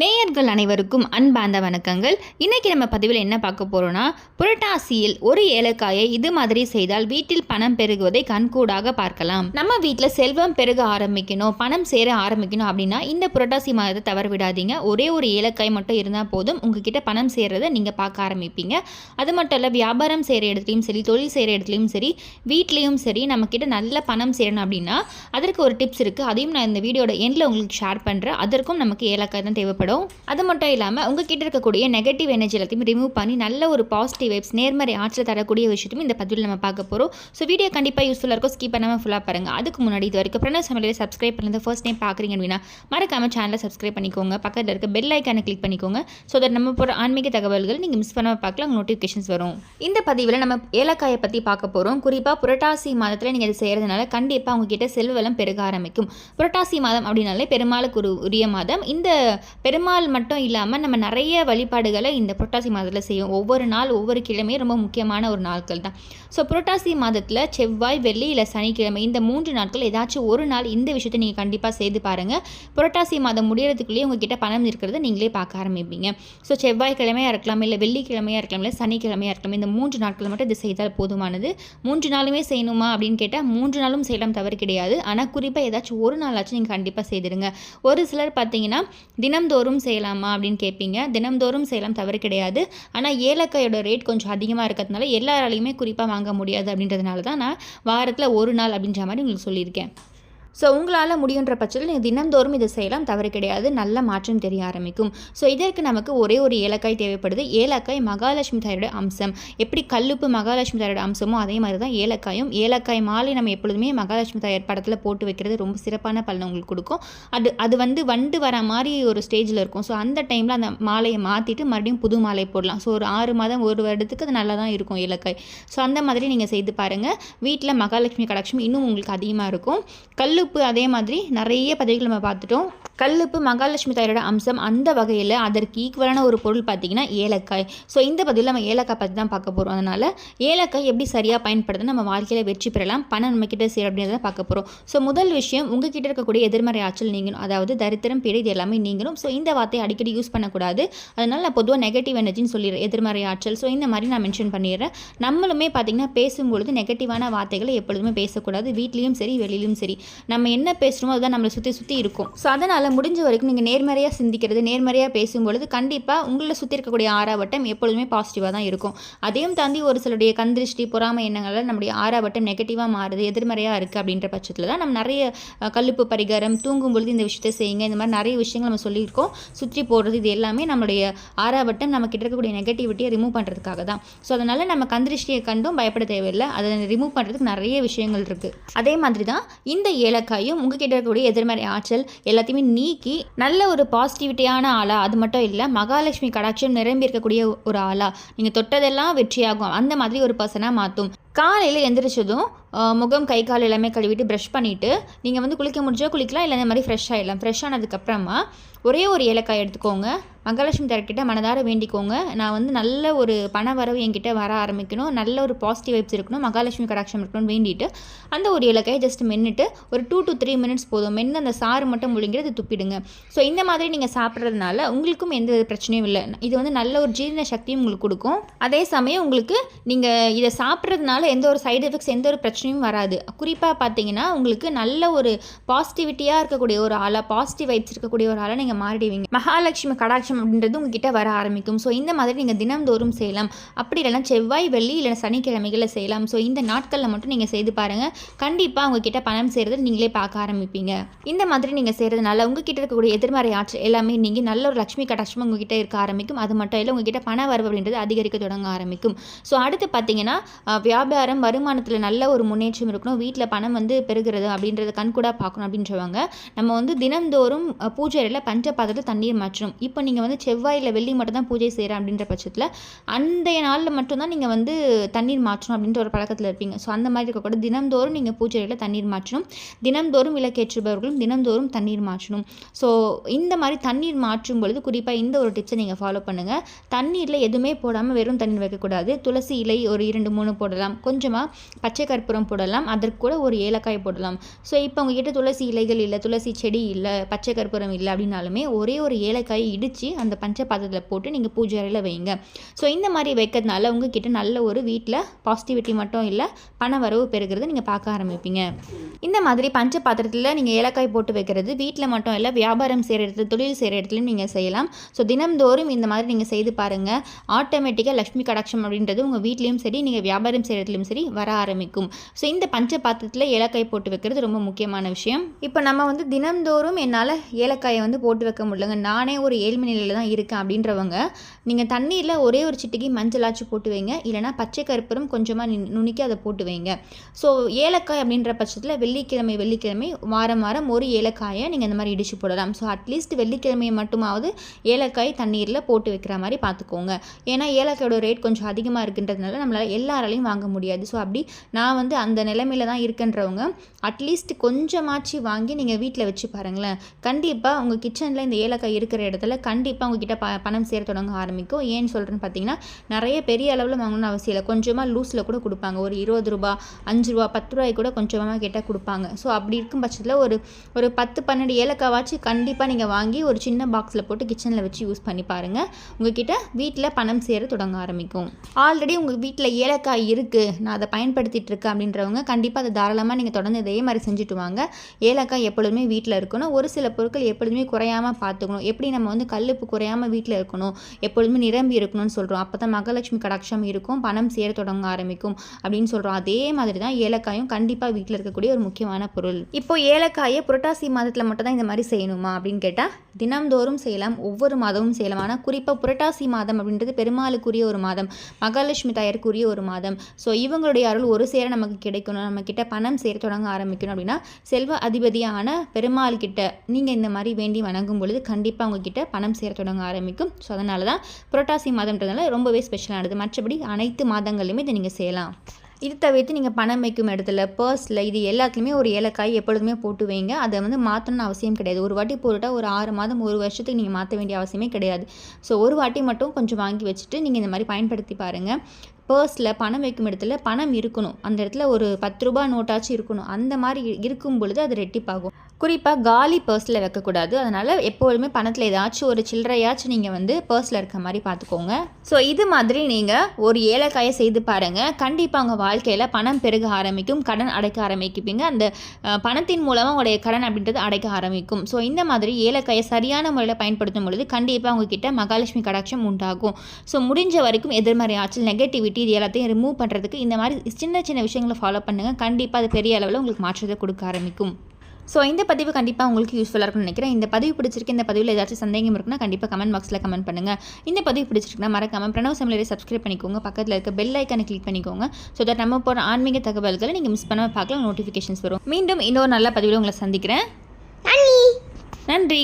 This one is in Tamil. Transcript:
நேயர்கள் அனைவருக்கும் அன்பார்ந்த வணக்கங்கள். இன்றைக்கி நம்ம பதிவில் என்ன பார்க்க போகிறோன்னா புரட்டாசியில் ஒரு ஏலக்காயை இது மாதிரி செய்தால் வீட்டில் பணம் பெருகுவதை கண்கூடாக பார்க்கலாம். நம்ம வீட்டில் செல்வம் பெருக ஆரம்பிக்கணும் பணம் சேர ஆரம்பிக்கணும் அப்படின்னா இந்த புரட்டாசி மாதத்தை தவற விடாதீங்க. ஒரே ஒரு ஏலக்காய் மட்டும் இருந்தால் போதும். உங்ககிட்ட பணம் சேர்றதை நீங்கள் பார்க்க ஆரம்பிப்பீங்க. அது மட்டும் இல்லை வியாபாரம் செய்கிற இடத்துலையும் சரி தொழில் செய்கிற இடத்துலையும் சரி வீட்லேயும் சரி நம்மக்கிட்ட நல்ல பணம் சேரணும் அப்படின்னா அதற்கு ஒரு டிப்ஸ் இருக்குது அதையும் நான் இந்த வீடியோட எண்டில் உங்களுக்கு ஷேர் பண்ணுறேன் அதற்கும் நமக்கு ஏலக்காய் தான் தேவைப்படும். அது மட்டும் இல்லாமல் உங்ககிட்ட இருக்கக்கூடிய நெகட்டிவ் எனர்ஜி எல்லாத்தையும் ரிமூவ் பண்ணி நல்ல ஒரு பாசிட்டிவ் வைப்ஸ் நேர்மறை ஆற்றல் தரக்கூடிய விஷயத்தையும் இந்த பதிவில் நம்ம பார்க்க போகிறோம் ஸோ வீடியோ கண்டிப்பாக யூஸ்ஃபுல்லாக இருக்கும். ஸ்கிப் பண்ணாமல் ஃபுல்லாக பாருங்கள் அதுக்கு முன்னாடி இது வரைக்கும் பிரணவ் சமையலில் சப்ஸ்கிரைப் பண்ணுறது ஃபர்ஸ்ட் டைம் பார்க்குறீங்க அப்படின்னா மறக்காமல் சேனலை சப்ஸ்கிரைப் பண்ணிக்கோங்க. பக்கத்தில் இருக்க பெல் ஐக்கானை கிளிக் பண்ணிக்கோங்க. ஸோ தட் நம்ம போகிற ஆன்மீக தகவல்கள் நீங்கள் மிஸ் பண்ணாமல் பார்க்கலாம் நோட்டிஃபிகேஷன்ஸ் வரும். இந்த பதிவில் நம்ம ஏலக்காயை பற்றி பார்க்க போகிறோம் குறிப்பாக புரட்டாசி மாதத்தில் நீங்கள் இது செய்கிறதுனால கண்டிப்பாக உங்ககிட்ட செல்வலம் பெருக ஆரம்பிக்கும். புரட்டாசி மாதம் அப்படின்னாலே பெருமாளுக்கு ஒரு உரிய மாதம். இந்த பெருமாள் மட்டும் இல்லாமல் நம்ம நிறைய வழிபாடுகளை இந்த புரட்டாசி மாதத்தில் செய்வோம். ஒவ்வொரு நாள் ஒவ்வொரு கிழமையும் ரொம்ப முக்கியமான ஒரு நாட்கள் தான். ஸோ புரட்டாசி மாதத்தில் செவ்வாய் வெள்ளி இல்லை சனிக்கிழமை இந்த மூன்று நாட்கள் ஏதாச்சும் ஒரு நாள் இந்த விஷயத்தை நீங்கள் கண்டிப்பாக செய்து பாருங்கள் புரட்டாசி மாதம் முடியறதுக்குள்ளேயே உங்ககிட்ட பணம் இருக்கிறத நீங்களே பார்க்க ஆரம்பிப்பீங்க. ஸோ செவ்வாய்க்கிழமையாக இருக்கலாம் இல்லை வெள்ளிக்கிழமையாக இருக்கலாம் இல்லை சனிக்கிழமையாக இருக்கலாம் இந்த மூன்று நாட்கள் மட்டும் இது செய்தால் போதுமானது. மூன்று நாளுமே செய்யணுமா அப்படின்னு கேட்டால் மூன்று நாளும் செய்யலாம் தவறு கிடையாது. ஆனால் குறிப்பாக ஏதாச்சும் ஒரு நாளாச்சும் நீங்கள் கண்டிப்பாக செய்திருங்க ஒரு சிலர் பார்த்தீங்கன்னா தினம்தோறும் செய்யலாமா அப்படின்னு கேட்பீங்க. தினம்தோறும் செய்யலாம் தவறு கிடையாது. ஆனால் ஏலக்காயோட ரேட் கொஞ்சம் அதிகமாக இருக்கிறதுனால எல்லாராலையுமே குறிப்பாக வாங்க முடியாது அப்படின்றதுனால தான் நான் வாரத்தில் ஒரு நாள் அப்படின்ற மாதிரி உங்களுக்கு சொல்லியிருக்கேன். ஸோ உங்களால் முடியுன்ற பட்சத்தில் நீங்கள் தினந்தோறும் இதை செய்யலாம். தவறு கிடையாது. நல்ல மாற்றம் தெரிய ஆரம்பிக்கும். ஸோ இதற்கு நமக்கு ஒரே ஒரு ஏலக்காய் தேவைப்படுது. ஏலக்காய் மகாலட்சுமி தாயோட அம்சம். எப்படி கல்லுப்பு மகாலட்சுமி தாயோட அம்சமோ அதே மாதிரி தான் ஏலக்காயும். ஏலக்காய் மாலை நம்ம எப்பொழுதுமே மகாலட்சுமி தாயார் படத்தில் போட்டு வைக்கிறது ரொம்ப சிறப்பான பலன் உங்களுக்கு கொடுக்கும். அது அது வந்து வண்டு வர மாதிரி ஒரு ஸ்டேஜில் இருக்கும். ஸோ அந்த டைமில் அந்த மாலையை மாற்றிட்டு மறுபடியும் புது மாலை போடலாம். ஸோ ஒரு ஆறு மாதம் ஒரு வருடத்துக்கு அது நல்லா தான் இருக்கும் ஏலக்காய். ஸோ அந்த மாதிரி நீங்கள் செய்து பாருங்கள் வீட்டில் மகாலட்சுமி கடாட்சம் இன்னும் உங்களுக்கு அதிகமாக இருக்கும். கல்லுப்பு அதே மாதிரி நிறைய பதவிகள் நம்ம பார்த்துட்டோம். கல்லுப்பு மகாலட்சுமி தாயோட அம்சம் அந்த வகையில் அதற்கு ஈக்குவலான ஒரு பொருள் பார்த்தீங்கன்னா ஏலக்காய். ஸோ இந்த பதிவில் நம்ம ஏலக்காய் பற்றி தான் பார்க்க போகிறோம் அதனால் ஏலக்காய் எப்படி சரியாக பயன்படுத்த நம்ம வாழ்க்கையில் வெற்றி பெறலாம் பணம் நம்மக்கிட்ட கிட்ட சேரும் அப்படின்றத பார்க்க போகிறோம் ஸோ முதல் விஷயம் உங்ககிட்ட இருக்கக்கூடிய எதிர்மறை ஆற்றல் நீங்களும் அதாவது தரித்திரம் பிழை இது எல்லாமே நீங்களும் ஸோ இந்த வார்த்தையை அடிக்கடி யூஸ் பண்ணக்கூடாது. அதனால் நான் பொதுவாக நெகட்டிவ் எனர்ஜின்னு சொல்லிடுறேன். எதிர்மறை ஆற்றல். ஸோ இந்த மாதிரி நான் மென்ஷன் பண்ணிடுறேன். நம்மளுமே பார்த்திங்கன்னா பேசும்பொழுது நெகட்டிவான வார்த்தைகளை எப்பொழுதுமே பேசக்கூடாது. வீட்லேயும் சரி வெளியிலும் சரி. நம்ம என்ன பேசுகிறோமோ அதுதான் நம்மளை சுற்றி சுற்றி இருக்கும். ஸோ அதனால் முடிஞ்ச வரைக்கும் நீங்கள் நேர்மறையாக சிந்திக்கிறது நேர்மறையாக பேசும்பொழுது கண்டிப்பாக உங்களை சுற்றி இருக்கக்கூடிய ஆறாவட்டம் எப்பொழுதுமே பாசிட்டிவாக தான் இருக்கும். அதையும் தாண்டி ஒரு சிலருடைய கந்திருஷ்டி பொறாமை எண்ணங்களால் நம்முடைய ஆறாவட்டம் நெகட்டிவாக மாறுது எதிர்மறையாக இருக்குது அப்படின்ற பட்சத்தில் தான் நம்ம நிறைய கல்லுப்பு பரிகாரம் தூங்கும் பொழுது இந்த விஷயத்தை செய்யுங்க இந்த மாதிரி நிறைய விஷயங்கள் நம்ம சொல்லியிருக்கோம். சுற்றி போடுறது இது எல்லாமே நம்மளுடைய ஆறாவட்டம் நம்ம கிட்ட இருக்கக்கூடிய நெகட்டிவிட்டியை ரிமூவ் பண்ணுறதுக்காக தான். ஸோ அதனால் நம்ம கந்திருஷ்டியை கண்டும் பயப்பட தேவையில்லை. அதை ரிமூவ் பண்ணுறதுக்கு நிறைய விஷயங்கள் இருக்குது அதே மாதிரி தான் இந்த ஏலக்காயும் உங்ககிட்ட இருக்கக்கூடிய எதிர்மறை ஆற்றல் எல்லாத்தையுமே நீக்கி நல்ல ஒரு பாசிட்டிவிட்டியான ஆளா அது மட்டும் இல்லை மகாலட்சுமி கடாட்சியம் நிரம்பி இருக்கக்கூடிய ஒரு ஆளா நீங்கள் தொட்டதெல்லாம் வெற்றியாகும். அந்த மாதிரி ஒரு பர்சனாக மாற்றும் காலையில் எந்திரிச்சதும் முகம் கை கால் எல்லாமே கழுவிட்டு ப்ரஷ் பண்ணிவிட்டு நீங்கள் வந்து குளிக்க முடிஞ்சால் குளிக்கலாம் இல்லை இந்த மாதிரி ஃப்ரெஷ் ஆகிடலாம் ஃப்ரெஷ் ஆனதுக்கப்புறமா ஒரே ஒரு ஏலக்காய் எடுத்துக்கோங்க. மகாலட்சுமி தரக்கிட்ட மனதார வேண்டிக்கோங்க. நான் வந்து நல்ல ஒரு பண வரவு என்கிட்ட வர ஆரம்பிக்கணும். நல்ல ஒரு பாசிட்டிவ் வைப்ஸ் இருக்கணும். மகாலட்சுமி கடாட்சம் இருக்கணும்னு வேண்டிட்டு அந்த ஒரு இலக்கையை ஜஸ்ட் மென்னுட்டு ஒரு டூ டு த்ரீ மினிட்ஸ் போதும். மென்று அந்த சாறு மட்டும் முழுங்கிறது துப்பிடுங்க. ஸோ இந்த மாதிரி நீங்கள் சாப்பிட்றதுனால உங்களுக்கும் எந்த வித பிரச்சனையும் இல்லை. இது வந்து நல்ல ஒரு ஜீரண சக்தியும் உங்களுக்கு கொடுக்கும். அதே சமயம் உங்களுக்கு நீங்கள் இதை சாப்பிட்றதுனால எந்த ஒரு சைடு எஃபெக்ட்ஸ் எந்த ஒரு பிரச்சனையும் வராது. குறிப்பாக பார்த்தீங்கன்னா உங்களுக்கு நல்ல ஒரு பாசிட்டிவிட்டியாக இருக்கக்கூடிய ஒரு ஆளாக பாசிட்டிவ் வைப்ஸ் இருக்கக்கூடிய ஒரு ஆளாக நீங்கள் மாறிடுவீங்க. மகாலட்சுமி கடாட்சம் அப்படின்றது உங்ககிட்ட வர ஆரம்பிக்கும். ஸோ இந்த மாதிரி நீங்கள் தினம்தோறும் செய்யலாம். அப்படி இல்லைன்னா செவ்வாய் வெள்ளி இல்லைனா சனிக்கிழமைகளில் செய்யலாம். ஸோ இந்த நாட்களில் மட்டும் நீங்கள் செய்து பாருங்கள் கண்டிப்பாக உங்ககிட்ட பணம் செய்கிறது நீங்களே பார்க்க ஆரம்பிப்பீங்க. இந்த மாதிரி நீங்கள் செய்கிறதுனால உங்ககிட்ட இருக்கக்கூடிய எதிர்மறை ஆற்றல் எல்லாமே நீங்கள் நல்ல ஒரு லட்சுமி கடாட்சமாக உங்ககிட்ட இருக்க ஆரம்பிக்கும். அது மட்டும் இல்லை உங்ககிட்ட பண வரவு அப்படின்றது அதிகரிக்க தொடங்க ஆரம்பிக்கும். ஸோ அடுத்து பார்த்தீங்கன்னா வியாபாரம் வருமானத்தில் நல்ல ஒரு முன்னேற்றம் இருக்கணும். வீட்டில் பணம் வந்து பெருகிறது அப்படின்றத கண்கூடாக பார்க்கணும் அப்படின்றவங்க நம்ம வந்து தினந்தோறும் பூஜை அறையில் பஞ்ச பாத்திரத்தில் தண்ணீர் மாற்றணும். இப்போ நீங்கள் வந்து செவ்வாயில் வெள்ளி மட்டும் தான் பூஜை செய்கிறேன் அப்படின்ற பட்சத்தில் அந்த நாளில் மட்டும்தான் நீங்கள் வந்து தண்ணீர் மாற்றணும் அப்படின்ற ஒரு பழக்கத்தில் இருப்பீங்க. ஸோ அந்த மாதிரி இருக்கக்கூடாது தினம்தோறும் நீங்கள் பூஜையில் தண்ணீர் மாற்றணும். தினம்தோறும் விளக்கேற்றுபவர்களும் தினம்தோறும் தண்ணீர் மாற்றணும். ஸோ இந்த மாதிரி தண்ணீர் மாற்றும் பொழுது குறிப்பாக இந்த ஒரு டிப்ஸை நீங்கள் ஃபாலோ பண்ணுங்கள் தண்ணீரில் எதுவுமே போடாமல் வெறும் தண்ணீர் வைக்கக்கூடாது. துளசி இலை ஒரு இரண்டு மூணு போடலாம். கொஞ்சமாக பச்சை கற்பூரம் போடலாம். அதற்கு கூட ஒரு ஏலக்காய் போடலாம். ஸோ இப்போ உங்ககிட்ட துளசி இலைகள் இல்லை துளசி செடி இல்லை பச்சை கற்பூரம் இல்லை அப்படின்னாலுமே ஒரே ஒரு ஏலக்காயை இடித்து அந்த பஞ்ச பாத்திரத்தில் போட்டு நீங்கள் பூஜை அறையில் வைங்க. ஸோ இந்த மாதிரி வைக்கிறதுனால உங்ககிட்ட நல்ல ஒரு வீட்டில் பாசிட்டிவிட்டி மட்டும் இல்லை பண வரவு பெறுகிறத நீங்கள் பார்க்க ஆரம்பிப்பீங்க. இந்த மாதிரி பஞ்ச பாத்திரத்தில் நீங்கள் ஏலக்காய் போட்டு வைக்கிறது வீட்டில் மட்டும் இல்லை வியாபாரம் செய்கிற இடத்துல தொழில் செய்கிற இடத்துலையும் நீங்கள் செய்யலாம். ஸோ தினம்தோறும் இந்த மாதிரி நீங்கள் செய்து பாருங்கள் ஆட்டோமேட்டிக்காக லக்ஷ்மி கடாட்சம் அப்படின்றது உங்கள் வீட்லேயும் சரி நீங்கள் வியாபாரம் செய்கிற இடத்துலையும் சரி வர ஆரம்பிக்கும். ஸோ இந்த பஞ்ச பாத்திரத்தில் ஏலக்காய் போட்டு வைக்கிறது ரொம்ப முக்கியமான விஷயம். இப்போ நம்ம வந்து தினம்தோறும் என்னால் ஏலக்காயை வந்து போட்டு வைக்க முடியலங்க. நானே ஒரு ஏழ்மை நிலையில் தான் இருக்கேன் அப்படின்றவங்க நீங்கள் தண்ணீரில் ஒரே ஒரு சிட்டிக்கு மஞ்சளாச்சு போட்டு வைங்க. இல்லைனா பச்சை கருப்பரும் கொஞ்சமாக நுணுக்கி அதை போட்டு வைங்க. ஸோ ஏலக்காய் அப்படின்ற பட்சத்தில் வெள்ளிக்கிழமை வெள்ளிக்கிழமை வாரம் வாரம் ஒரு ஏலக்காயை நீங்கள் இந்த மாதிரி இடித்து போடலாம். ஸோ அட்லீஸ்ட் வெள்ளிக்கிழமையை மட்டுமாவது ஏலக்காய் தண்ணீரில் போட்டு வைக்கிற மாதிரி பார்த்துக்கோங்க. ஏன்னா ஏலக்காயோட ரேட் கொஞ்சம் அதிகமாக இருக்குன்றதுனால நம்மளால் எல்லாராலையும் வாங்க முடியாது. ஸோ அப்படி நான் வந்து அந்த நிலைமையில தான் இருக்குன்றவங்க அட்லீஸ்ட் கொஞ்சமாச்சு வாங்கி நீங்கள் வீட்டில் வச்சு பாருங்களேன். கண்டிப்பாக உங்கள் கிச்சனில் இந்த ஏலக்காய் இருக்கிற இடத்துல கண்டிப்பாக உங்ககிட்ட ப பணம் சேர தொடங்க ஆரம்பிக்கும். ஏன்னு சொல்கிறேன்னு பார்த்தீங்கன்னா நிறைய பெரிய அளவில் வாங்கணும்னு அவசியம் இல்லை. கொஞ்சமாக லூஸில் கூட கொடுப்பாங்க. ஒரு இருபது ரூபா அஞ்சு ரூபா பத்து ரூபாய் கூட கொஞ்சமாக கேட்டால் கொடுப்பாங்க. ஸோ அப்படி இருக்கும் பட்சத்தில் ஒரு ஒரு பத்து பன்னெண்டு ஏலக்காவாச்சு கண்டிப்பாக நீங்கள் வாங்கி ஒரு சின்ன பாக்ஸில் போட்டு கிச்சனில் வச்சு யூஸ் பண்ணி பாருங்கள் உங்ககிட்ட வீட்டில் பணம் சேர தொடங்க ஆரம்பிக்கும். ஆல்ரெடி உங்கள் வீட்டில் ஏலக்காய் இருக்குது நான் அதை பயன்படுத்திகிட்டு இருக்கேன் அப்படின்றவங்க கண்டிப்பாக அதை தாராளமாக நீங்கள் தொடர்ந்து இதே மாதிரி செஞ்சுட்டு வாங்க. ஏலக்காய் எப்பொழுதுமே வீட்டில் இருக்கணும். ஒரு சில பொருட்கள் எப்பொழுதுமே குறையாமல் பார்த்துக்கணும். எப்படி நம்ம வந்து கல்லுப்பு குறையாமல் வீட்டில் இருக்கணும்? எப்பொழுதுமே நிரம்பி இருக்கணும்னு சொல்கிறோம் அப்போ தான் மகாலட்சுமி கடாட்சம் இருக்கும். பணம் சேர தொடங்க ஆரம்பிக்கும் அப்படின்னு சொல்கிறோம் அதே மாதிரி தான் ஏலக்காயும் கண்டிப்பாக வீட்டில் இருக்கக்கூடிய ஒரு முக்கியமான பொருள். இப்போ ஏலக்காயை புரட்டாசி மாதத்தில் மட்டும் தான் இந்த மாதிரி செய்யணுமா அப்படின்னு கேட்டால் தினம்தோறும் செய்யலாம். ஒவ்வொரு மாதமும் செய்யலாம். ஆனால் குறிப்பாக புரட்டாசி மாதம் அப்படின்றது பெருமாளுக்குரிய ஒரு மாதம். மகாலட்சுமி தாயருக்குரிய ஒரு மாதம். ஸோ இவங்களுடைய அருள் ஒரு சேர நமக்கு கிடைக்கணும். நம்மக்கிட்ட பணம் சேர தொடங்க ஆரம்பிக்கணும் அப்படின்னா செல்வ அதிபதியான பெருமாள் கிட்ட நீங்கள் இந்த மாதிரி வேண்டி வணங்கும் பொழுது கண்டிப்பாக உங்ககிட்ட பணம் சேர தொடங்க ஆரம்பிக்கும். ஸோ அதனால தான் புரட்டாசி மாதம்ன்றதுனால ரொம்பவே ஸ்பெஷலானது மற்றபடி அனைத்து மாதங்கள்லையுமே இதை நீங்கள் செய்யலாம். இது தவிர்த்து நீங்கள் பணம் வைக்கும் இடத்துல பர்ஸில் இது எல்லாத்துலேயுமே ஒரு ஏலக்காய் எப்பொழுதுமே போட்டு வைங்க. அதை வந்து மாற்றணும்னு அவசியம் கிடையாது. ஒரு வாட்டி போட்டுட்டால் ஒரு ஆறு மாதம் ஒரு வருஷத்துக்கு நீங்கள் மாற்ற வேண்டிய அவசியமே கிடையாது. ஸோ ஒரு வாட்டி மட்டும் கொஞ்சம் வாங்கி வச்சுட்டு நீங்கள் இந்த மாதிரி பயன்படுத்தி பாருங்கள் பர்ஸில் பணம் வைக்கும் இடத்துல பணம் இருக்கணும். அந்த இடத்துல ஒரு பத்து ரூபா நோட்டாச்சும் இருக்கணும். அந்த மாதிரி இருக்கும் பொழுது அது ரெட்டிப்பாகும். குறிப்பாக காலி பர்ஸில் வைக்கக்கூடாது. அதனால் எப்பொழுதுமே பணத்தில் ஏதாச்சும் ஒரு சில்லறையாச்சும் நீங்கள் வந்து பர்ஸில் இருக்க மாதிரி பார்த்துக்கோங்க. ஸோ இது மாதிரி நீங்கள் ஒரு ஏலக்காயை செய்து பாருங்கள் கண்டிப்பாக உங்கள் வாழ்க்கையில் பணம் பெருக ஆரம்பிக்கும் கடன் அடைக்க ஆரம்பிப்பீங்க. அந்த பணத்தின் மூலமாக உங்களுடைய கடன் அப்படின்றது அடைக்க ஆரம்பிக்கும். ஸோ இந்த மாதிரி ஏலக்காயை சரியான முறையில் பயன்படுத்தும் பொழுது கண்டிப்பாக உங்ககிட்ட மகாலட்சுமி கடாட்சம் உண்டாகும். ஸோ முடிஞ்ச வரைக்கும் எதிர்மறை ஆற்றல் நெகட்டிவிட்டி இது எல்லாத்தையும் ரிமூவ் பண்ணுறதுக்கு இந்த மாதிரி சின்ன சின்ன விஷயங்களை ஃபாலோ பண்ணுங்கள் கண்டிப்பாக அது பெரிய அளவில் உங்களுக்கு மாற்றத்தை கொடுக்க ஆரம்பிக்கும். ஸோ இந்த பதிவு கண்டிப்பாக உங்களுக்கு யூஸ்ஃபுல்லாக இருக்கும்னு நினைக்கிறேன். இந்த பதிவு பிடிச்சிருக்கு இந்த பதிவில் ஏதாச்சும் சந்தேகம் இருக்குன்னா கண்டிப்பாக கமெண்ட் பாக்ஸில் கமெண்ட் பண்ணுங்கள் இந்த பதிவு பிடிச்சிருக்குன்னா மறக்காம பிரணவ் சமையலரை சப்ஸ்கிரைப் பண்ணிக்கோங்க. பக்கத்தில் இருக்க பெல் ஐக்கனை கிளிக் பண்ணிக்கோங்க. ஸோ தட் நம்ம போகிற ஆன்மீக தகவல்களை நீங்கள் மிஸ் பண்ணாமல் பார்க்கலாம் நோட்டிஃபிகேஷன்ஸ் வரும். மீண்டும் இன்னொரு நல்ல பதிவில் உங்களை சந்திக்கிறேன். நன்றி.